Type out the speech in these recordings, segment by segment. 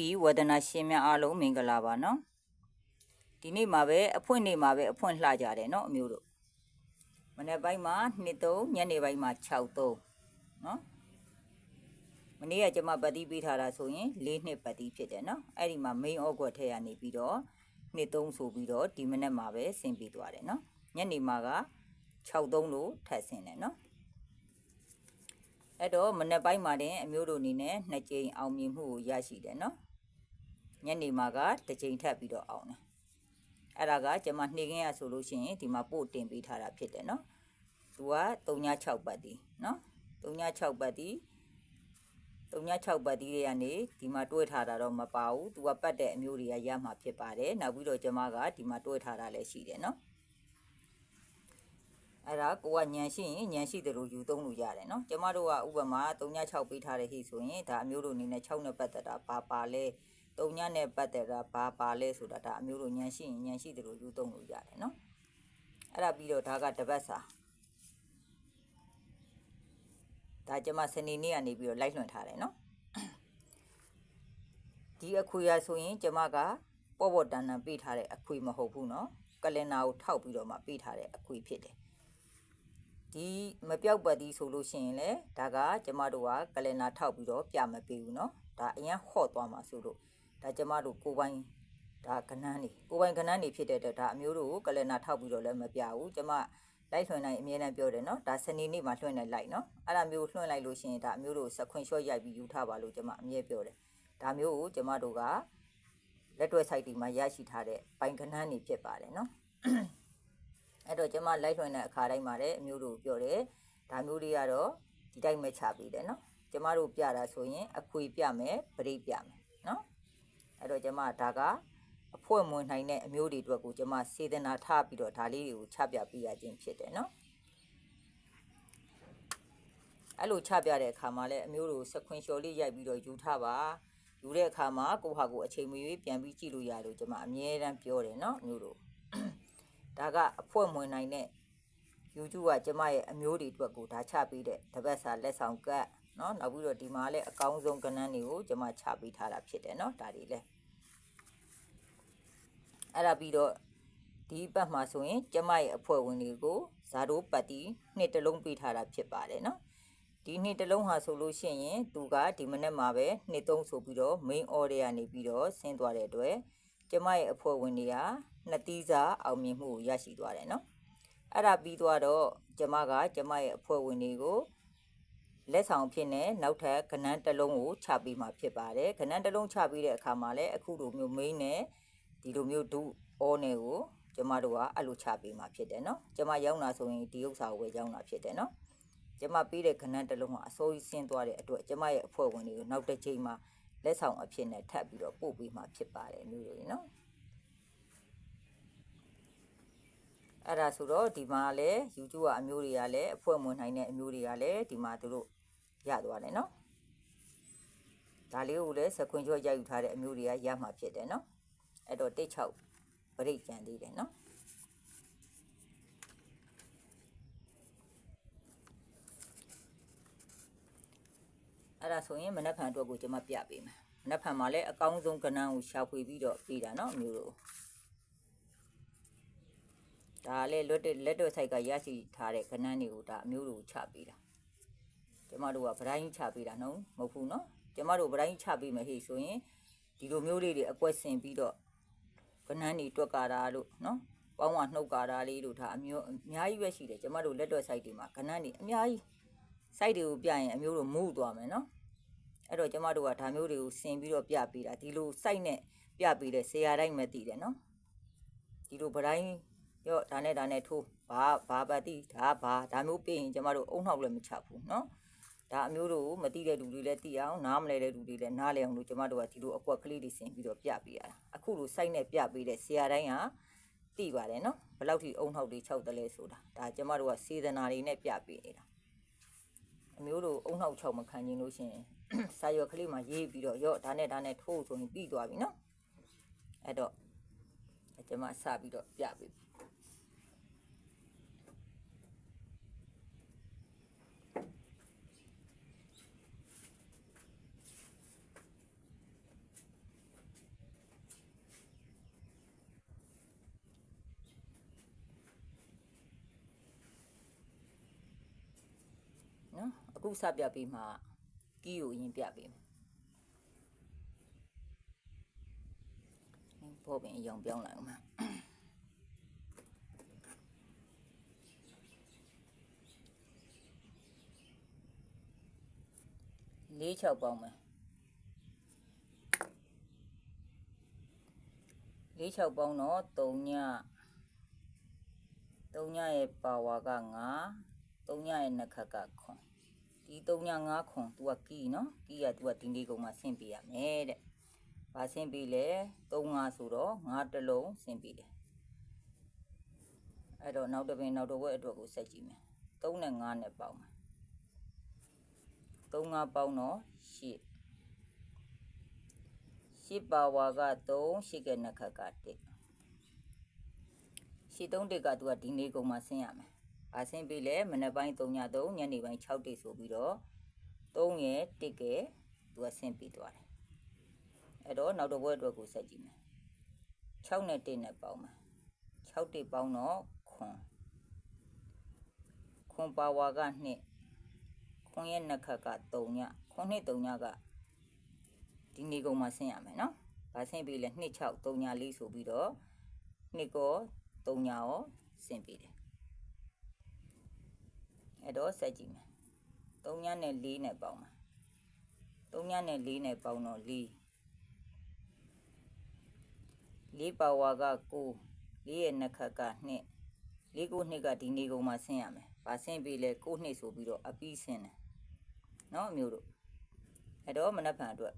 ဒီဝဒနာရှင်များအားလုံးမင်္ဂလာပါနော်ဒီနေ့မှာပဲအဖွင့်နေ့မှာပဲအဖွင့်လှကြတယ်နော်အမျိုးတို့မနေ့ပိုင်းမှာ2-3ညနေပိုင်းမှာ6-3နော်မနေ့ကကျွန်မပတ်တိပေးထားတာဆိုရင်၄နှစ်ပတ်တိဖြစ်တယ်နော်အဲ့ဒီမှာ main ဩကွက်ထဲကနေပြီးတော့2-3ဆိုပြီးတော့ဒီမနေ့မှာပဲဆင်ပြီးသွားတယ်နော်ညနေမှာက6-3လို့ထပ်ဆင်တယ်နော် အဲ့တော့မနေ့ပိုင်းမှာတင်အမျိုးတို့အနေနဲ့နှစ်ကြိမ်အောင်မြင်မှုကိုရရှိတယ်နော်ညနေမှာကတစ်ကြိမ်ထပ်ပြီးတော့အောင်တယ်အဲ့ဒါကကျွန်မနှိခင်းရဆိုလို့ရှိရင်ဒီမှာပို့တင်ပေးထားတာဖြစ်တယ်နော်သူက36ပတ်တီနော်36ပတ်တီ36ပတ်တီတွေကနေဒီမှာတွဲထားတာတော့မပါဘူးသူကပတ်တဲ့အမျိုးတွေကရမှာဖြစ်ပါတယ်နောက်ပြီးတော့ကျွန်မကဒီမှာတွဲထားတာလည်းရှိတယ်နော် အဲ့ဒါကိုကညံရှိရင်ညံရှိတယ်လို့ယူသုံးလို့ရတယ်နော်ကျမတို့ကဥပမာ36ပေးထားတဲ့ဟိဆိုရင်ဒါအမျိုးတို့အနေနဲ့6နဲ့ပတ်သက်တာဘာပါလဲ3ညနဲ့ပတ်သက်တာဘာပါလဲဆိုတာဒါအမျိုးတို့ညံရှိရင်ညံရှိတယ်လို့ယူသုံးလို့ရတယ်နော်အဲ့ဒါပြီးတော့ဒါကတပတ်စာဒါကျမစနေနေ့ကနေပြီးတော့လိုက်လွှင့်ထားတယ်နော်ဒီအခွေရဆိုရင်ကျမကပေါ့ပေါ့တန်တန်ပေးထားတဲ့အခွေမဟုတ်ဘူးနော်ကလင်နာကိုထောက်ပြီးတော့မှပေးထားတဲ့အခွေဖြစ်တယ် ဒီမပြောက်ပတ်သည်ဆိုလို့ရှိရင်လေဒါကကျမတို့ကကလင်နာထောက်ပြီးတော့ပြမပေးဘူးเนาะဒါအရင်ဟော့သွားမှာဆိုလို့ဒါကျမတို့ကိုယ်ပိုင်ဒါကနန်းနေကိုယ်ပိုင်ကနန်းနေဖြစ်တဲ့အတွက်ဒါအမျိုးတို့ကိုကလင်နာထောက်ပြီးတော့လည်းမပြဘူးကျမလိုက်လွှင့်နိုင်အမြဲတမ်းပြောတယ်เนาะဒါစနေနေ့မှာလွှင့်နိုင်လိုက်เนาะအဲ့ဒါမျိုးလွှင့်လိုက်လို့ရှိရင်ဒါအမျိုးတို့စခွန်ရှော့ရိုက်ပြီးယူထားပါလို့ကျမအမြဲပြောတယ်ဒါမျိုးကိုကျမတို့ကလက်တွဲ site ဒီမှာရရှိထားတဲ့ပိုင်ကနန်းနေဖြစ်ပါတယ်เนาะ အဲ့တော့ကျမလိုက်ထွင်တဲ့အခါတိုင်းမှာလည်းအမျိုးတို့ပြောတယ်ဒါမျိုးတွေကတော့ဒီတိုင်းပဲချပေးတယ်နော်ကျမတို့ပြတာဆိုရင်အခွေပြမယ်ပရိပြမယ်နော်အဲ့တော့ကျမဒါကအဖွဲမွန်နိုင်တဲ့အမျိုးတွေအတွက်ကိုကျမစေတနာထားပြီးတော့ဒါလေးတွေကိုချပြပေးရခြင်းဖြစ်တယ်နော်အဲ့လိုချပြတဲ့အခါမှာလည်းအမျိုးတို့စခွင်လျှော်လေးရိုက်ပြီးတော့ယူထားပါယူတဲ့အခါမှာကိုယ့်ဟာကိုယ်အချိန်မရွေးပြန်ပြီးကြည့်လို့ရလို့ကျမအမြဲတမ်းပြောတယ်နော်အမျိုးတို့ ဒါကအဖွဲမွင်နိုင်တဲ့ YouTube ကကျမရဲ့အမျိုးတွေအတွက်ကိုဒါချပေးတဲ့တပတ်စာလက်ဆောင်ကတ်เนาะနောက်ပြီးတော့ဒီမှာလည်းအကောင်းဆုံးကဏ္ဍတွေကိုကျမချပေးထားတာဖြစ်တယ်เนาะဒါတွေလည်းအဲ့ဒါပြီးတော့ဒီပတ်မှာဆိုရင်ကျမရဲ့အဖွဲ့ဝင်တွေကိုဇာတိုးပတ်တီနှစ်တလုံးပေးထားတာဖြစ်ပါတယ်เนาะဒီနှစ်တလုံးဟာဆိုလို့ရှိရင်သူကဒီမနေ့မှာပဲနှစ်သုံးဆိုပြီးတော့ main order ကနေပြီးတော့ဆင်းသွားတဲ့အတွက် ကျမရဲ့အဖွဲ့ဝင်တွေကနှစ်သီးစာအောင်မြင်မှုကိုရရှိသွားတယ်နော်အဲ့ဒါပြီးသွားတော့ကျမကကျမရဲ့အဖွဲ့ဝင်တွေကိုလက်ဆောင်ဖြစ်နေနောက်ထပ်ခဏန်းတစ်လုံးကိုချပေးမှာဖြစ်ပါတယ်ခဏန်းတစ်လုံးချပေးတဲ့အခါမှာလည်းအခုလိုမျိုး main နဲ့ဒီလိုမျိုးဒုအောနယ်ကိုကျမတို့ကအဲ့လိုချပေးမှာဖြစ်တယ်နော်ကျမရောက်လာဆိုရင်ဒီဥစ္စာကိုပဲရောက်လာဖြစ်တယ်နော်ကျမပေးတဲ့ခဏန်းတစ်လုံးကအစိုးရဆင်းသွားတဲ့အတွက်ကျမရဲ့အဖွဲ့ဝင်တွေကိုနောက်တစ်ချိန်မှာ လက်ဆောင်အဖြစ်နဲ့ထပ်ပြီးတော့ပို့ပေးမှာဖြစ်ပါတယ်မျိုးတွေနော်အဲ့ဒါဆိုတော့ဒီမှာလည်း YouTube ကအမျိုးတွေကလည်းအဖွဲ့ဝင်နိုင်တဲ့အမျိုးတွေကလည်းဒီမှာသူတို့ရသွားတယ်နော်ဒါလေးကိုလည်းစခွင်ကျော်ရိုက်ယူထားတဲ့အမျိုးတွေကရမှာဖြစ်တယ်နော်အဲ့တော့တိတ်ချောက်ပရိတ်ကြံသေးတယ်နော် အဲ့ဒါဆိုရင်မနက်ဖြန်အတွက်ကိုကျွန်မပြပေးမယ်မနက်ဖြန်မှာလည်းအကောင်းဆုံးကဏ္ဍကိုရှာဖွေပြီးတော့ပေးတာနော်အမျိုးတို့ဒါလည်းလွတ်တဲ့လက်တော့ site ကရရှိထားတဲ့ခဏန်းတွေကိုဒါအမျိုးတွေကိုချပေးတာကျမတို့ကဗတိုင်းချပေးတာနော်မဟုတ်ဘူးနော်ကျမတို့ဗတိုင်းချပေးမယ်ဟေ့ဆိုရင်ဒီလိုမျိုးလေးတွေအကွက်ဆင်ပြီးတော့ခဏန်းတွေတွက်ကာတာလို့နော်ပေါင်းဝနှုတ်ကာတာလေးတို့ဒါအမျိုးအများကြီးပဲရှိတယ်ကျမတို့လက်တော့ site တွေမှာခဏန်းတွေအများကြီး site တွေကိုပြရင်အမျိုးတို့မူးသွားမယ်နော် အဲ့တော့ကျမတို့ကဒါမျိုးတွေကိုဆင်ပြီးတော့ပြပေးတာဒီလိုစိုက်နဲ့ပြပေးတဲ့ဆရာတိုင်းမသိတယ်နော်ဒီလိုဗတိုင်းရောဒါနဲ့ဒါနဲ့ထိုးဘာဘာပတိဒါဘာဒါမျိုးပြင်ကျမတို့အုံနှောက်လည်းမချဘူးနော်ဒါအမျိုးတို့မသိတဲ့လူတွေလည်းသိအောင်နားမလဲတဲ့လူတွေလည်းနားလည်အောင်လို့ကျမတို့ကဒီလိုအကွက်ကလေးတွေဆင်ပြီးတော့ပြပေးရတာအခုလိုစိုက်နဲ့ပြပေးတဲ့ဆရာတိုင်းကသိပါတယ်နော်ဘလောက်ထိအုံနှောက်တွေခြောက်တယ်လဲဆိုတာဒါကျမတို့ကစေတနာတွေနဲ့ပြပေးနေတာအမျိုးတို့အုံနှောက်ခြောက်မခံနိုင်လို့ရှင် စာရွက်ကလေးမှာရေးပြီးတော့ရော့ဒါနဲ့ဒါနဲ့ထိုးဆိုရင်ပြီးသွားပြီနော်အဲ့တော့ကျွန်မစပြီးတော့ပြပေးနော်အခုစပြပေးမှာ ကီးကိုအရင်ပြပေးမယ်ဘောပင်အယောင်ပြောင်းလိုက်အောင်ပါလေးချောက်ပေါင်းမယ်လေးချောက်ပေါင်းတော့3ည3ညရဲ့ပါဝါက9 3ညရဲ့နှစ်ခတ်ကခွန် ဒီ3ည9ခွန် तू ကကီးနော်ကီးက तू ကဒီနေ့ကုန်မှာဆင့်ပြရမယ်တဲ့ဘာဆင့်ပြလဲ3 5ဆိုတော့9တစ်လုံးဆင့်ပြတယ်အဲ့တော့နောက်တစ်ပင်နောက်တစ်ဝက်အတွက်ကိုဆက်ကြည့်မယ်3နဲ့5နဲ့ပေါင်းမယ်3 5ပေါင်းတော့8 8ပါဝါက3 8ကနှစ်ခတ်က1ရှစ်သုံးတစ်ကသူကဒီနေ့ကုန်မှာဆင်းရမယ်။ အဆင်းပြီးလဲမနက်ပိုင်း3ည3ညနေပိုင်း6တိဆိုပြီးတော့3ရဲ့1ကသူကဆင်းပြီးသွားတယ်။အဲ့တော့နောက်တစ်ဘွဲအတွက်ကိုဆက်ကြည့်မယ်။6နဲ့1နဲ့ပေါင်းမယ်။6တိပေါင်းတော့ခွန်ခွန်ပါဝါက2ခွန်ရဲ့နှစ်ခတ်က3ညခွန်နှစ်3ညကဒီနေ့ကုန်မှာဆင်းရမယ်နော်။ဗာဆင်းပြီးလဲ2 6 3ညလေးဆိုပြီးတော့နှစ်ကော3ညရောဆင်ပေးတယ် အဲ့တော့ဆက်ကြည့်မယ်3ညနဲ့4နဲ့ပေါင်းမှာ3ညနဲ့4နဲ့ပေါင်းတော့4 4ပါဝါက9 4ရဲ့နှစ်ခတ်က2 4ကို2ကဒီနေကုန်မှာဆင်းရမယ်။ဘာဆင်းပြီးလဲ9နှစ်ဆိုပြီးတော့အပြီးဆင်းတယ်။နော်အမျိုးတို့အဲ့တော့မနက်ဖြန်အတွက်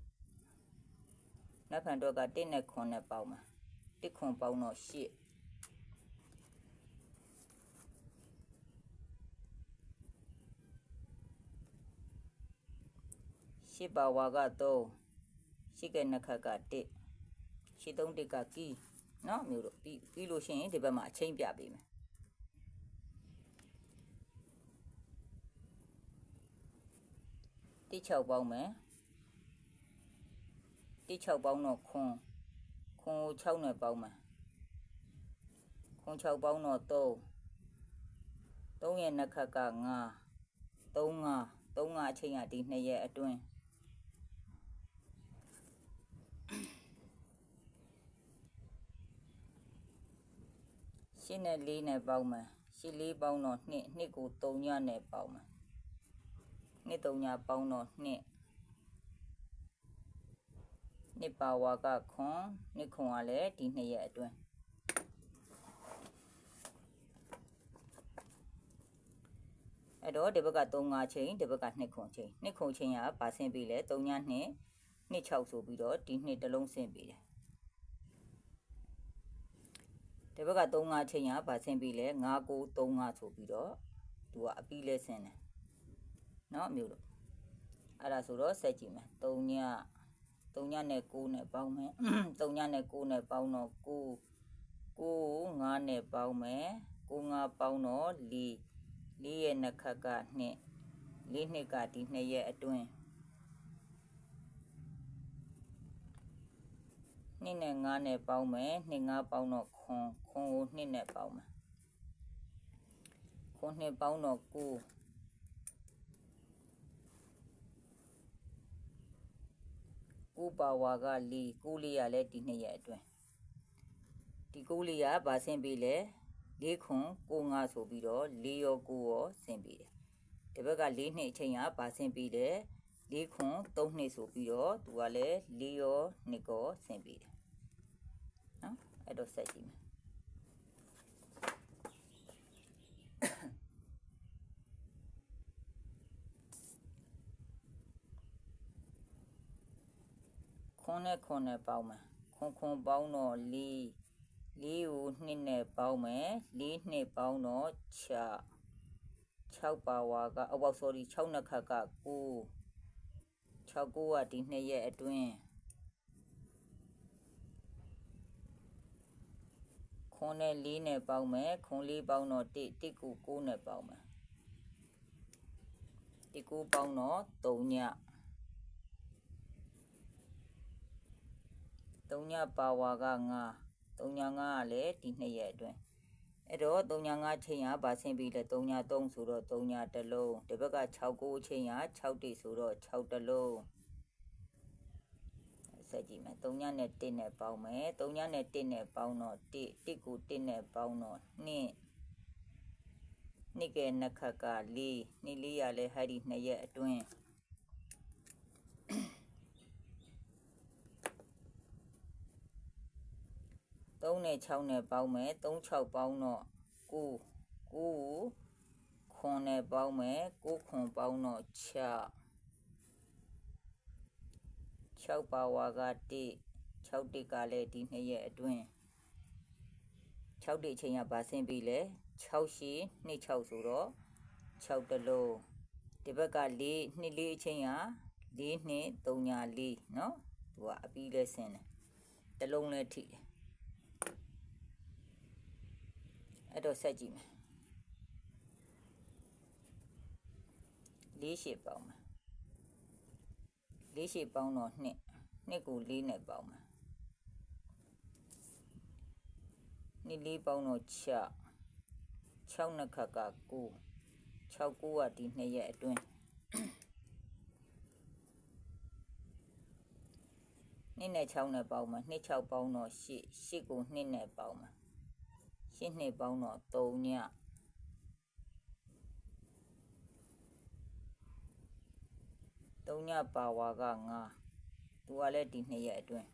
မနက်ဖြန်အတွက်က1နဲ့9နဲ့ပေါင်းမှာ1ခွန်ပေါင်းတော့8 ရှိပါဝါက3ရှိကဲနခတ်က1ရှိ3တကကီနော်မျိုးတို့ပြီးပြီးလို့ရှိရင်ဒီဘက်မှာအချင်းပြပေးမယ်တိ6ပေါင်းမယ်တိ6ပေါင်းတော့ခွန်ခွန်6နဲ့ပေါင်းမယ်ခွန်6ပေါင်းတော့3 3ရဲ့နှက်ခတ်က9 3 9 3 9အချိန်ကဒီ2ရက်အတွင်း ရှင်းနဲ့လေးနဲ့ပေါင်းမယ်ရှင်းလေးပေါင်းတော့နှစ်နှစ်ကို3ညနဲ့ပေါင်းမယ်နှစ်3ညပေါင်းတော့နှစ်နှစ်ပါဝါကခွန်နှစ်ခွန်ကလည်းဒီနှစ်ရက်အတွင်းအဲ့တော့ဒီဘက်က3 5ချိန်ဒီဘက်က2ခွန်ချိန်2ခွန်ချိန်ကဗာဆင်းပြီးလဲ3ည2 2 6ဆိုပြီးတော့ဒီနှစ်တစ်လုံးဆင်းပြီးတယ် ဒီဘက်က3 5ချိန်ရဗာဆင်းပြီးလဲ9 9 3 5ဆိုပြီးတော့သူကအပြီးလဲဆင်းတယ်เนาะမျိုးတို့အဲ့ဒါဆိုတော့ဆက်ကြည့်မယ်3ည3ညနဲ့9နဲ့ပေါင်းမယ်3ညနဲ့9နဲ့ပေါင်းတော့9 9 5နဲ့ပေါင်းမယ်9 5ပေါင်းတော့4 4ရဲ့နှစ်ခတ်က2 4နှစ်ကဒီ2ရဲ့အတွင်း 2နဲ့5နဲ့ပေါင်းမယ်2 5ပေါင်းတော့ခွန်ခွန်ကို2နဲ့ပေါင်းမယ်ခွန်2ပေါင်းတော့9 9ပါဝါက4 9လေးရလဲဒီ2ရဲ့အတွင်းဒီ9လေးရဗာဆင်းပေးလဲ4ခွန်9 5ဆိုပြီးတော့4ရော9ရောဆင်းပေးတယ်ဒီဘက်က4နှစ်အချိန်ကဗာဆင်းပေးတယ်4ခွန်3နှစ်ဆိုပြီးတော့သူကလည်း4ရော2ကောဆင်းပေးတယ်နော် အဲ့တော့ဆက်ကြည့်မယ်ခွန်းနဲ့ခွန်းနဲ့ပေါင်းမယ်ခွန်းခွန်းပေါင်းတော့၄၄ကို2နဲ့ပေါင်းမယ်၄နှစ်ပေါင်းတော့6 6ပါဝါကအဝေါ sorry 6နှစ်ခတ်က9 6 9ကဒီနှစ်ရဲ့အတွင်း ခွန်းနဲ့4နဲ့ပေါင်းမယ်ခွန်း4ပေါင်းတော့1 1ကို9နဲ့ပေါင်းမယ်1 9ပေါင်းတော့3ည3ညပါဝါက9 3ည9ကလည်းဒီနှစ်ရက်အတွင်းအဲ့တော့35ချိန်ကဘာဆင်းပြီးလဲ33ဆိုတော့3တစ်လုံးဒီဘက်က69ချိန်က6တိဆိုတော့6တစ်လုံး ဆက်ကြည့်မယ်3ညနဲ့1နဲ့ပေါင်းမယ်3ညနဲ့1နဲ့ပေါင်းတော့1 1ကို1နဲ့ပေါင်းတော့2နှစ်ကဲနှစ်ခတ်က4နှစ်လေးရလဲဟာဒီ2ရက်အတွင်း3နဲ့6နဲ့ပေါင်းမယ်3 6ပေါင်းတော့9 9ကိုခွန်နဲ့ပေါင်းမယ်9ခွန်ပေါင်းတော့6 6ပါဝါက1 6တိကလည်းဒီနှစ်ရက်အတွင်း6တိအချိန်ကဘာဆင်းပြီလဲ6ရှိ2 6ဆိုတော့6တလုံးဒီဘက်က4 2 4အချိန်က4နှစ်3ညာ4เนาะသူကအပြီးလဲဆင်းတယ်တလုံးလဲထိတယ်အဲ့တော့ဆက်ကြည့်မယ်လေးရှိပေါင်းမယ် လေးရှိပေါင်းတော့နှစ်နှစ်ကိုလေးနဲ့ပေါင်းမယ်နှစ်လေးပေါင်းတော့6 6နှစ်ခတ်က9 6 9ကဒီနှစ်ရက်အတွင်းနှစ်နဲ့6နဲ့ပေါင်းမှာနှစ်6ပေါင်းတော့8 8ကို2နဲ့ပေါင်းမှာရှင်းနှစ်ပေါင်းတော့3ည 3ညပါဝါက9သူကလည်းဒီနှစ်ရက်အတွင်း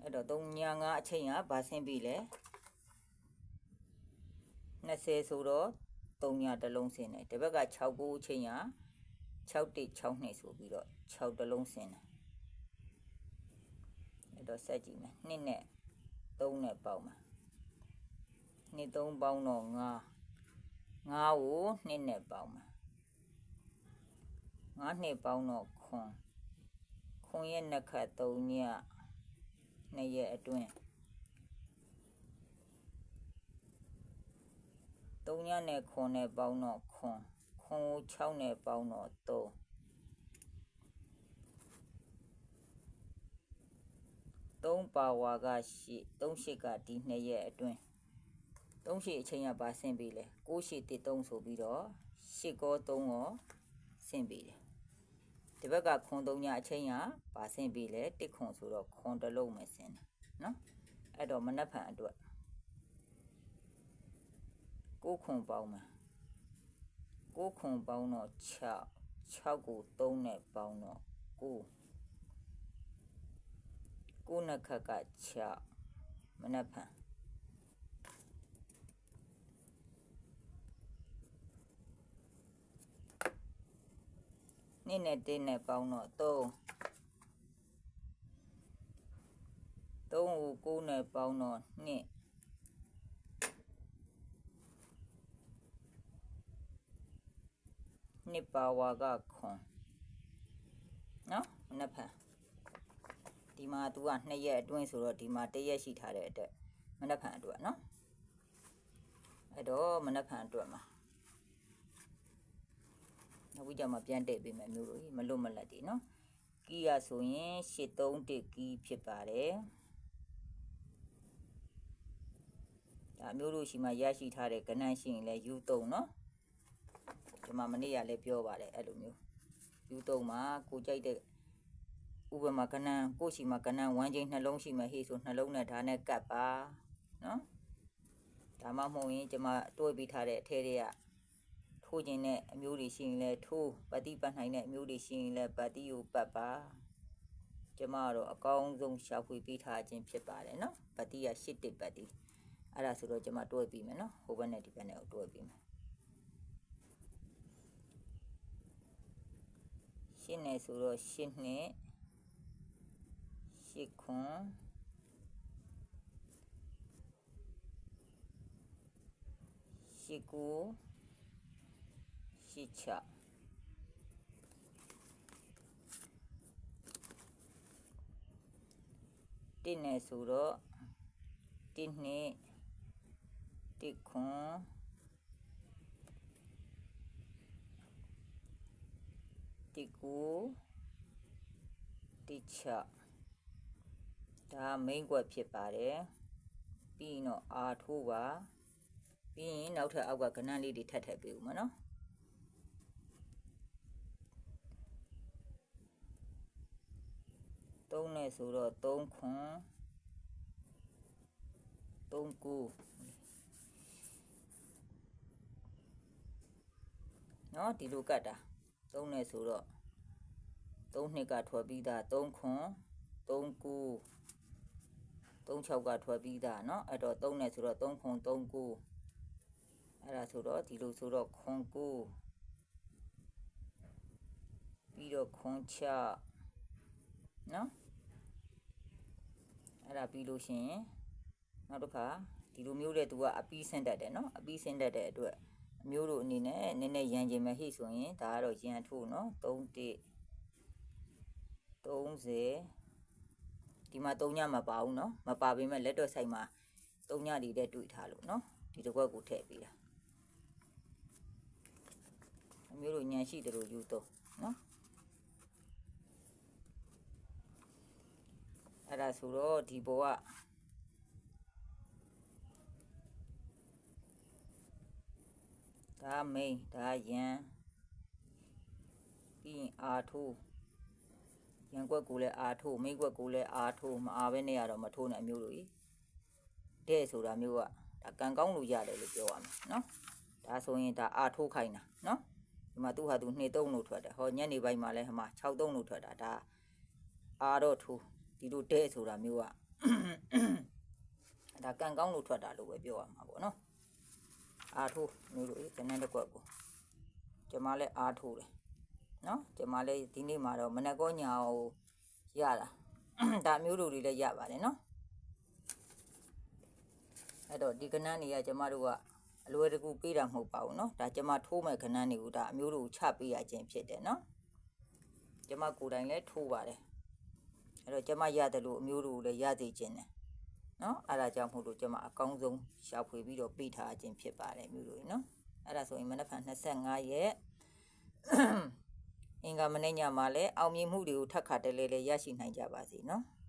အဲ့တော့3ည9အချိန်ကဘာဆင်းပြီလဲ20ဆိုတော့3ညတစ်လုံးဆင်းတယ်ဒီဘက်က6ကိုအချိန်က6တိ6နှစ်ဆိုပြီးတော့6တစ်လုံးဆင်းတယ်အဲ့တော့ဆက်ကြည့်မယ်2နဲ့3နဲ့ပေါင်းမှာ2 3ပေါင်းတော့9 9ကို2နဲ့ပေါင်းမှာ9နှစ်ပေါင်းတော့ခွန်ခွန်ရဲ့နှစ်ခတ်3ညနှစ်ရက်အတွင်း3ညနဲ့ခွန်နဲ့ပေါင်းတော့ခွန်ခွန်ကို6နဲ့ပေါင်းတော့3 3ပါဝါကရှိ3ရှိကဒီ2ရက်အတွင်း 3ရှိအချိန်ကပါဆင်းပြီလေ6ရှိ1 3ဆိုပြီးတော့8ကော3ရောဆင်းပြီလေဒီဘက်ကခွန်3ညအချိန်ကပါဆင်းပြီလေ1ခွန်ဆိုတော့ခွန်တစ်လုံးပဲဆင်းတယ်နော်အဲ့တော့မနှက်ဖန်အတွက်6ခွန်ပေါင်းမယ်6ခွန်ပေါင်းတော့6 6ကို3နဲ့ပေါင်းတော့9ကိုနခက်က6မနက်ဖန် နေ့နဲ့တင်းနဲ့ပေါင်းတော့3 3ကို9နဲ့ပေါင်းတော့2နှစ်ပါဝါကခွန်နော်မနက်ဖန်ဒီမှာ तू က2ရက်အတွင်းဆိုတော့ဒီမှာ1ရက်ရှိထားတဲ့အတွက်မနက်ဖန်အတွက်နော်အဲ့တော့မနက်ဖန်အတွက်မှာ နောက်ပြီးကြမှာပြန်တိတ်ပေးမယ်မျိုးတို့မလွတ်မလပ်ဒီနော်ကီးရဆိုရင်831ကီးဖြစ်ပါတယ်ဒါမျိုးတို့ရှိမှရရှိထားတဲ့ကဏ္ဍရှိရင်လည်း U3 နော်ဒီမှာမနေ့ကလည်းပြောပါတယ်အဲ့လိုမျိုး U3 မှာကိုကြိုက်တဲ့ဥပမာကဏ္ဍကိုရှိမှကဏ္ဍဝမ်းချင်းနှလုံးရှိမှဟေးဆိုနှလုံးနဲ့ဓာတ်နဲ့ကပ်ပါနော်ဒါမှမဟုတ်ရင်ကျွန်မတွေးပြီးထားတဲ့အထဲတွေက ထိုးခြင်းတဲ့အမျိုးတွေရှိရင်လည်းထိုးပတိပတ်နိုင်တဲ့အမျိုးတွေရှိရင်လည်းပတိကိုပတ်ပါကျမတို့အကောင်းဆုံးရှာဖွေပေးထားခြင်းဖြစ်ပါတယ်နော်ပတိကရှစ်တစ်ပတိအဲ့ဒါဆိုတော့ကျမတွဲပြီးမယ်နော်ဟိုဘက်နဲ့ဒီဘက်နဲ့ကိုတွဲပြီးမယ်ရှင်းနေဆိုတော့ရှင်းနှစ်ရှစ်ခွန်ရှစ်ကို ရှစ်ချတင်းနေဆိုတော့တင်းနှစ်တစ်ခွန်တစ်ကိုတစ်ချဒါမိန်ကွက်ဖြစ်ပါတယ်ပြီးရင်တော့အာထိုးပါပြီးရင်နောက်ထပ်အောက်ကကဏ္ဍလေးတွေထပ်ထပ်ပေးဦးမနော် သုံးနဲ့ဆိုတော့3ခွန်3ကူနော်ဒီလိုကတ်တာသုံးနဲ့ဆိုတော့3နှစ်ကထွက်ပြီးသား3ခွန်3ကူ36ကထွက်ပြီးသားเนาะအဲ့တော့3နဲ့ဆိုတော့3ခွန်3ကူအဲ့ဒါဆိုတော့ဒီလိုဆိုတော့ခွန်ကူပြီးတော့ခွန်ချเนาะ အဲ့ဒါပြီးလို့ရှင်နောက်တစ်ခါဒီလိုမျိုးတဲ့သူကအပီးဆင်းတတ်တယ်နော်အပီးဆင်းတတ်တဲ့အတွက်အမျိုးတို့အနေနဲ့နည်းနည်းရန်ကျင်မဲ့ဟိဆိုရင်ဒါကတော့ရန်ထိုးနော်3တိ30ဒီမှာ3ညမပါဘူးနော်မပါပေမဲ့လက်တော့ဆိုင်မှာ3ညတွေတဲ့တွေ့ထားလို့နော်ဒီတစ်ခွက်ကိုထည့်ပေးတာအမျိုးတို့ညံရှိတယ်လို့ယူတော့နော် အဲ့ဒါဆိုတော့ဒီဘောကဒါမိန်ဒါရန်ပြီးရင်အာထိုးရန်ကွက်ကိုလည်းအာထိုးမိတ်ကွက်ကိုလည်းအာထိုးမအားပဲနေရတော့မထိုးနဲ့အမျိုးတို့ကြီးတဲ့ဆိုတာမျိုးကဒါကံကောင်းလို့ရတယ်လို့ပြောရမယ်နော်ဒါဆိုရင်ဒါအာထိုးခိုင်းတာနော်ဒီမှာသူ့ဟာသူ2 3လို့ထွက်တယ်ဟောညနေပိုင်းမှာလည်းဟမှာ6 3လို့ထွက်တာဒါအာတော့ထိုး ဒီလိုတဲ့ဆိုတာမျိုးကဒါကံကောင်းလို့ထွက်တာလို့ပဲပြောရမှာပေါ့နော်အာထိုးမျိုးတို့ကြီးကနန်းတစ်ကွက်ကိုကျွန်မလည်းအာထိုးတယ်နော်ကျမလည်းဒီနေ့မှာတော့မနက်ကောညာကိုရတာဒါမျိုးတို့တွေလည်းရပါတယ်နော်အဲ့တော့ဒီကဏ္ဍတွေကကျမတို့ကအလွယ်တကူပေးတာမဟုတ်ပါဘူးနော်ဒါကျမထိုးမဲ့ကဏ္ဍတွေကိုဒါအမျိုးတို့ချပေးရခြင်းဖြစ်တယ်နော်ကျမကိုယ်တိုင်လည်းထိုးပါတယ် အဲ့တော့ကျမရတယ်လို့အမျိုးတို့လည်းရသေးခြင်းတယ်နော်အဲ့ဒါကြောင့်မို့လို့ကျမအကောင်းဆုံးရှာဖွေပြီးတော့ပေးထားခြင်းဖြစ်ပါတယ်အမျိုးတို့နော်အဲ့ဒါဆိုရင်မနက်ဖြန်25ရက်အင်္ဂါမနေ့ညမှာလည်းအောင်မြင်မှုတွေကိုထပ်ခါတလဲလဲရရှိနိုင်ကြပါစေနော်။